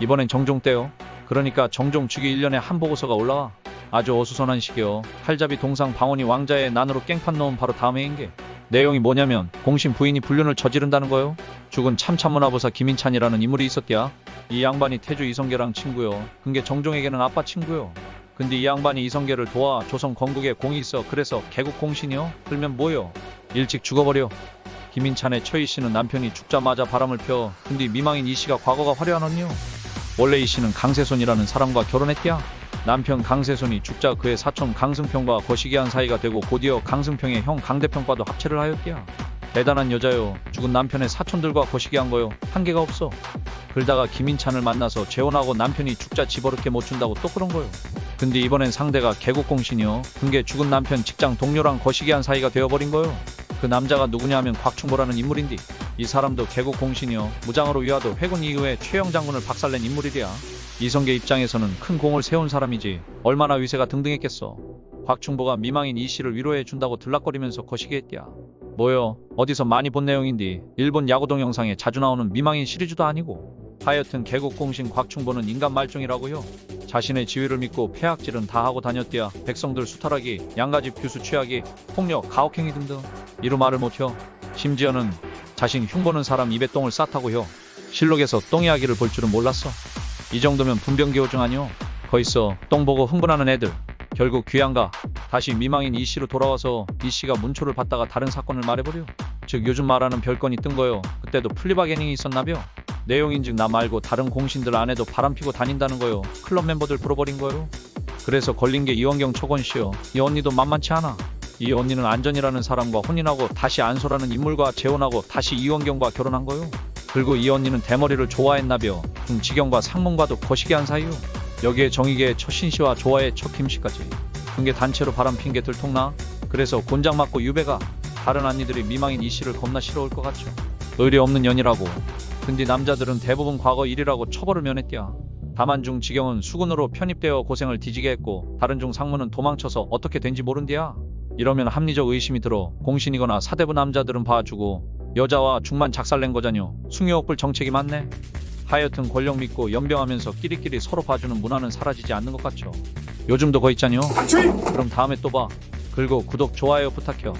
이번엔 정종 때요. 그러니까 정종 주기 1년에 한 보고서가 올라와. 아주 어수선한 식이요. 팔잡이 동상 방언이 왕자의 난으로 깽판 넣은 바로 다음 해인 게. 내용이 뭐냐면 공신 부인이 불륜을 저지른다는 거요. 죽은 참참문화보사 김인찬이라는 인물이 있었디야. 이 양반이 태주 이성계랑 친구요. 근게 정종에게는 아빠 친구요. 근데 이 양반이 이성계를 도와 조선 건국에 공이 있어 그래서 개국 공신이요? 그러면 뭐요? 일찍 죽어버려. 김인찬의 처이 씨는 남편이 죽자마자 바람을 펴. 근데 미망인 이 씨가 과거가 화려한 언니요. 원래 이 씨는 강세손이라는 사람과 결혼했디야. 남편 강세손이 죽자 그의 사촌 강승평과 거시기한 사이가 되고 곧이어 강승평의 형 강대평과도 합체를 하였디야. 대단한 여자요. 죽은 남편의 사촌들과 거시기한 거요. 한계가 없어. 그러다가 김인찬을 만나서 재혼하고 남편이 죽자 집어럽게 못 준다고 또 그런 거요. 근데 이번엔 상대가 개국공신이요. 근게 죽은 남편 직장 동료랑 거시기한 사이가 되어버린 거요. 그 남자가 누구냐 하면 곽충보라는 인물인데 이 사람도 개국 공신이요. 무장으로 위화도 회군 이후에 최영 장군을 박살낸 인물이랴. 이성계 입장에서는 큰 공을 세운 사람이지 얼마나 위세가 등등했겠어. 곽충보가 미망인 이 씨를 위로해 준다고 들락거리면서 거시기 했디야. 뭐요? 어디서 많이 본 내용인데 일본 야구 동영상에 자주 나오는 미망인 시리즈도 아니고 하여튼 개국 공신 곽충보는 인간 말종이라고요. 자신의 지위를 믿고 폐악질은 다 하고 다녔디야. 백성들 수탈하기, 양가집 규수 취하기, 폭력, 가혹행위 등등. 이루 말을 못혀. 심지어는 자신 흉보는 사람 입에 똥을 싸타고요. 실록에서 똥 이야기를 볼 줄은 몰랐어. 이 정도면 분변기호증 아니오? 거있어 똥 보고 흥분하는 애들. 결국 귀양가 다시 미망인 이 씨로 돌아와서 이 씨가 문초를 받다가 다른 사건을 말해버려. 즉 요즘 말하는 별건이 뜬 거요. 그때도 플리바게닝이 있었나벼. 내용인즉 나 말고 다른 공신들 안에도 바람 피고 다닌다는 거요. 클럽 멤버들 풀어버린 거요. 그래서 걸린 게 이원경 초건 씨요. 이 언니도 만만치 않아. 이 언니는 안전이라는 사람과 혼인하고 다시 안소라는 인물과 재혼하고 다시 이원경과 결혼한 거요. 그리고 이 언니는 대머리를 좋아했나벼. 등 지경과 상문과도 거시기 한 사이요. 여기에 정의계의 첫 신씨와 조화의 첫 김씨까지. 그게 단체로 바람 핀게 들통나? 그래서 곤장 맞고 유배가 다른 언니들이 미망인 이 씨를 겁나 싫어올 것 같죠. 의리 없는 년이라고. 근데 남자들은 대부분 과거 일이라고 처벌을 면했디야. 다만 중 지경은 수군으로 편입되어 고생을 뒤지게 했고 다른 중 상무는 도망쳐서 어떻게 된지 모른디야. 이러면 합리적 의심이 들어 공신이거나 사대부 남자들은 봐주고 여자와 중만 작살낸 거잖요. 숭유옥불 정책이 맞네. 하여튼 권력 믿고 연병하면서 끼리끼리 서로 봐주는 문화는 사라지지 않는 것 같죠. 요즘도 거 있잖요. 그럼 다음에 또 봐. 그리고 구독, 좋아요 부탁해요.